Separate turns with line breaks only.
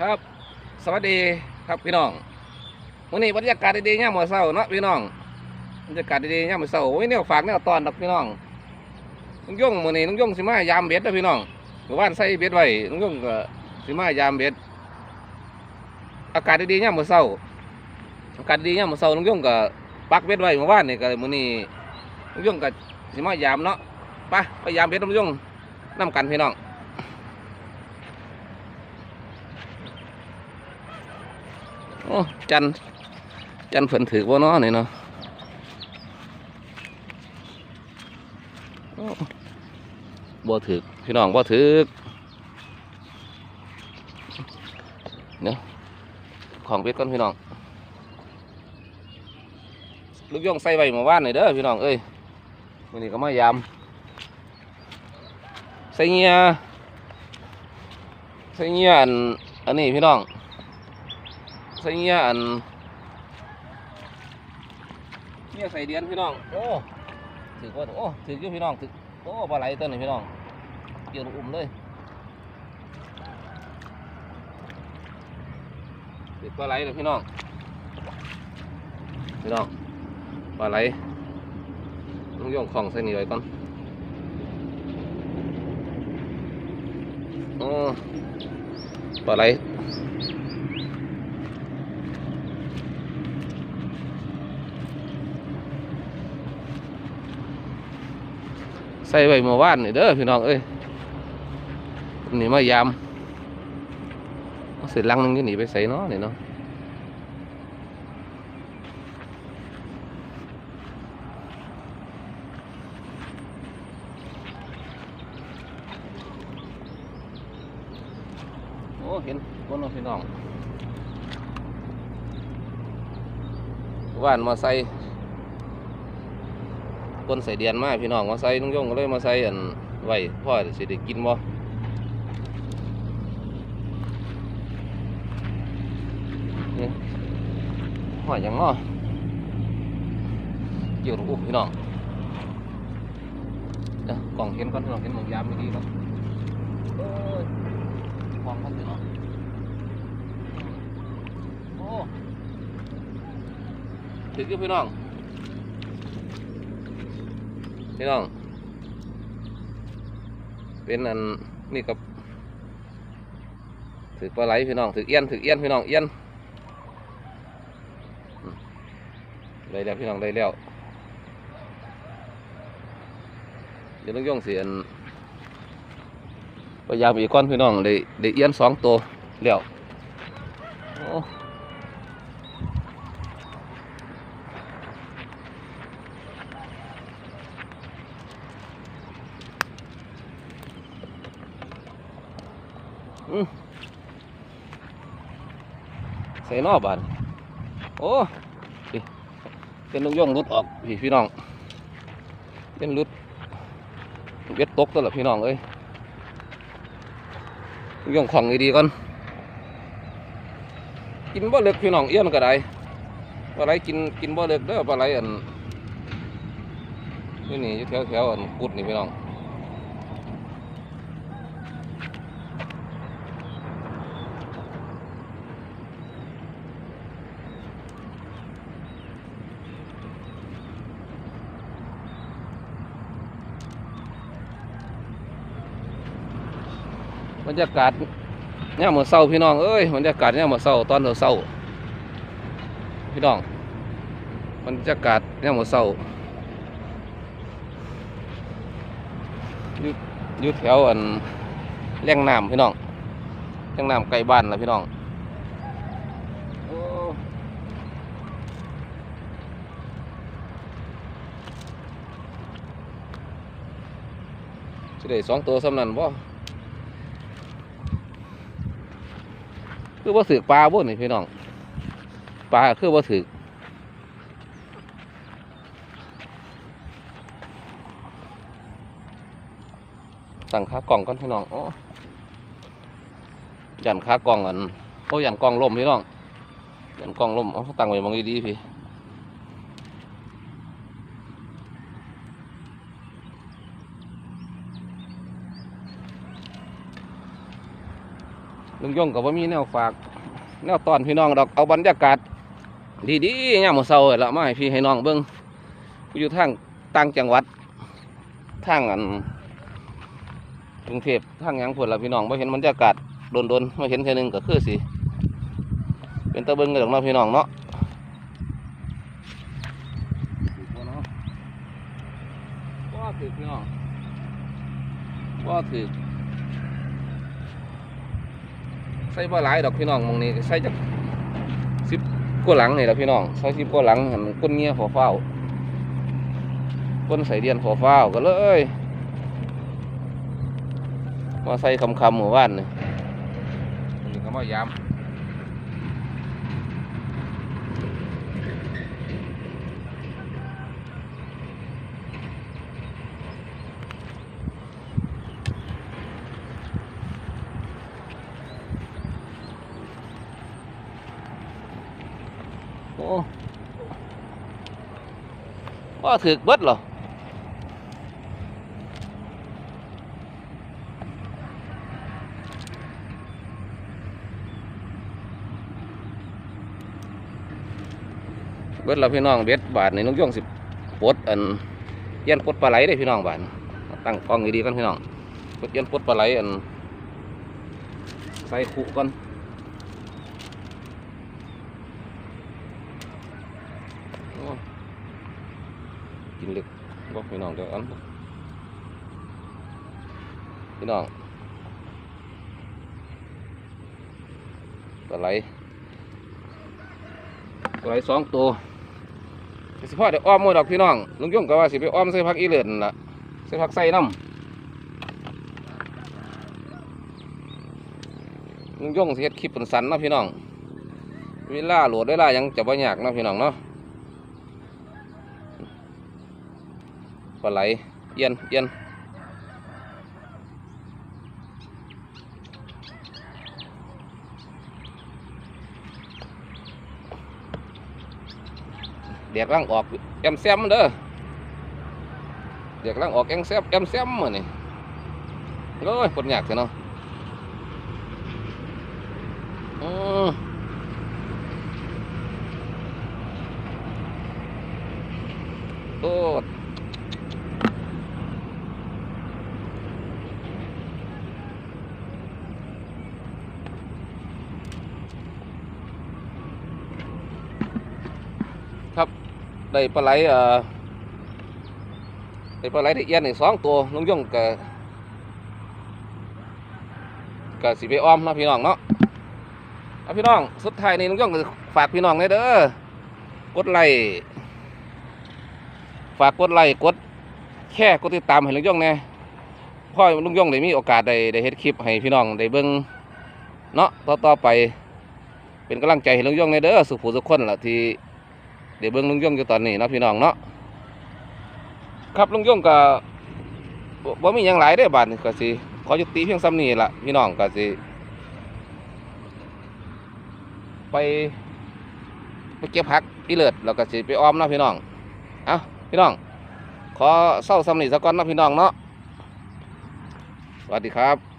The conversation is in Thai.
ครับ สวัสดีครับพี่น้องวันนี้บรรยากาศดีๆเนี่ยามมื้อเช้าเนาะพี่น้องบรรยากาศดีๆเนี่ยามมื้อเช้าโอ้ยเนี่ยฝากเนี่ยตอนดับพี่น้องลุงย่งมื้อนี้ลุงย่งสิมายามเบ็ดเด้อพี่น้องเมื่อวานใส่เบ็ดไว้ลุงย่งก็สิมายามเบ็ด อากาศดีๆเนี่ยามมื้อเช้าอากาศดีๆเนี่ยามมื้อเช้าลุงย่งก็ปักเบ็ดไว้เมื่อวานนี่ก็มื้อนี้ลุงย่งก็สิมายามเนาะไปไปยามเบ็ดลุงย่งนํกันพี่น้อง โอ้จันจันเพิ่นถือบ่เนาะนี่เนาะบ่ถือพี่น้องบ่ถือเนาะของเป็ดก่อนพี่น้องลูกย่องใส่ไว้เมื่อวานนี่เด้อพี่น้องเอ้ยมื้อนี้ก็มายามใส่เงียใส่เงียอันอันนี้พี่น้อง ใส่เงี้ยอันเงี้ยใส่เดียนพี่น้อง โอ้ถือว่าโอ้ถือยู่พี่น้องถือโอ้ปลาไหลตัวนี้พี่น้องเกี่ยวอุ้มเลยถือปลาไหลเลยพี่น้อง พี่น้องปลาไหลต้องโย่องของใส่นี่ไว้ก่อนโอ้ปลาไหล ใส่ไว้เมื่อวานนี่เด้อพี่น้องเอ้ยนี่มายามเสร็จลังนึงจะหนีไปใส่เนาะนี่เนาะโอ้เห็นคนเนาพี่น้องว่านมาใส่ คนใส่เดียนมาพี่น้องมาใส่ลุงยงก็เลยมาใส่อันไว้พ่อสิได้กินบ่นี่หอยยังเนาะเกี่ยวลูกอุ๊บพี่น้องเดี๋ยวกล่องเห็นก่อนพี่น้องเห็นหมองยามไม่ดีก่อนโอ้ยกล่องมันพี่น้องโอ้ถึงอยู่พี่น้อง พี่น้อง เป็นอันนี่กับถือปลาไหลพี่น้องถือเอี้ยนถือเอี้ยนพี่น้องเอี้ยนได้แล้วพี่น้องได้แล้วเดี๋ยวต้องย่องเสียนพยายามอีกก้อนพี่น้องได้ได้เอี้ยนสองตัวแล้วโอ้อืมใส่นอบานโอ้เป็นลูกย่องรุดออกพี่พี่น้องเป็นรุดเบ็ดตกตัวละพี่น้องเอ้ยลูกย่องของดีๆก่อนกินบ่เลิกพี่น้องเอี้ยนก็ได้ปลาไหลกินกินบ่เลิกเด้อปลาไหลอันนี่นี่อแถวแถวอันกุดนี่พี่น้อง บรรยากาศเนี่ยามมื่อเศร้าพี่น้องเอ้ยบรรยากาศเนี่ยามมื่อเศร้าตอนเศร้าพี่น้องบรรยากาศเนี่ยามมื่อเศร้าอยู่อยู่แถวอันแร่งน้ำพี่น้องแร่งน้ำใกลบ้านละพี่น้องโอ้สิได้สองตัวสำนันบ่ คือว่าสือปลาบ่นี่พี่น้องปลาคือว่าสือสั่งค้ากล่องก่อนพี่น้องโอ้ยันค้ากล่องอันโอ้ยันกล่องล่มพี่น้องยันกล่องล่มเอาตั้งไว้มองดีๆพี่ ลุงย่งกับว่ามีแนวฝาก แนวตอนพี่น้องดอกเอาบรรยากาศ ดีๆเนี่ยามมื้อเช้าละมาให้พี่ให้น้องเบิ่งกูอยู่ทางต่างจังหวัดทางอันกรุงเทพทางหยังพุ่นละพี่น้องบ่เห็นบรรยากาศโดนๆมาเห็นเทื่อนึงก็คือสิเป็นตะเบิ่งกันดอกเนาะพี่น้องเนาะว่าถือพี่น้องว่าถือ ใส่บ่หลายดอกพี่น้องมองนี้ใส่จากสิบก้นหลังนี่แหละพี่น้องใส่สิบก้นหลังหันก้นเงี้ยหัวเฝ้าก้นใส่เดียนหัวเฝ้าก็เลยมาใส่คำคำหมู่บ้านนี่นี่ก็มายาม ว่าถือเบิดเหรอเบิดเราพี่น้องเบ็ดบาทในนุ่งย่องสิปดอันเย็นปดปลาไหลได้พี่น้องบาทตั้งกล้องดีๆกันพี่น้องเย็นปดปลาไหลอันใส่คุก่อน โอ้ กินเล็กบอกพี่น้องเดี๋ยวอันพี่น้องปลาไหลปลาไหลสองตัวสิพ่อเดี๋ยวอ้อมหมดดอกพี่น้องลุงยุ่งก็ว่าสิไปอ้อมใส่ผักอีเลือนล่ะใส่ผักใส่น้ำลุงยุ่งสิเฮ็ดคลิปเป็นสันนะพี่น้องเวลาโหลดเวลายังจะบ่ยากนะพี่น้องเนาะ ปลาไหลเอียนเอียนเด็กร่างออกแอมแซมเด้อเด็กร่างออกแอมแซมแอมแซมมือนี่โอ้ยคนยากเถอะเนาะอืมโอ้ ได้ปลาไหลเอ่อได้ปลาไหลที่เอียนอีกสองตัวลุงย่งกับกับสิไปอ้อมนะพี่น้องเนาะเอาพี่น้องสุดท้ายนี่ลุงย่งฝากพี่น้องเลยเด้อกดไลค์ฝากกดไลค์กดแค่กดติดตามให้ลุงย่งแน่พ่อลุงย่งได้มีโอกาสได้ได้เฮ็ดคลิปให้พี่น้องได้เบิ่งเนาะต่อต่อไป เป็นกำลังใจให้ลุงย่งในเด้อสุขผู้สุขคนล่ะที่ ดี๋ยวเบิ้งลุงย่งอยู่ตอนนี้นะพี่น้องเนาะครับลุงย่งก็บ่มีหยังหลายได้บาดนี่ก็สิขอยุติเพียงซ้ำนี้ละพี่น้องก็สิไปไปเก็บผักอีเลิศแล้วก็สิไปอ้อมนะพี่น้องเอ้าพี่น้อง ขอเศร้าซ้ำนี้ซะก่อนนะพี่น้องเนาะสวัสดีครับ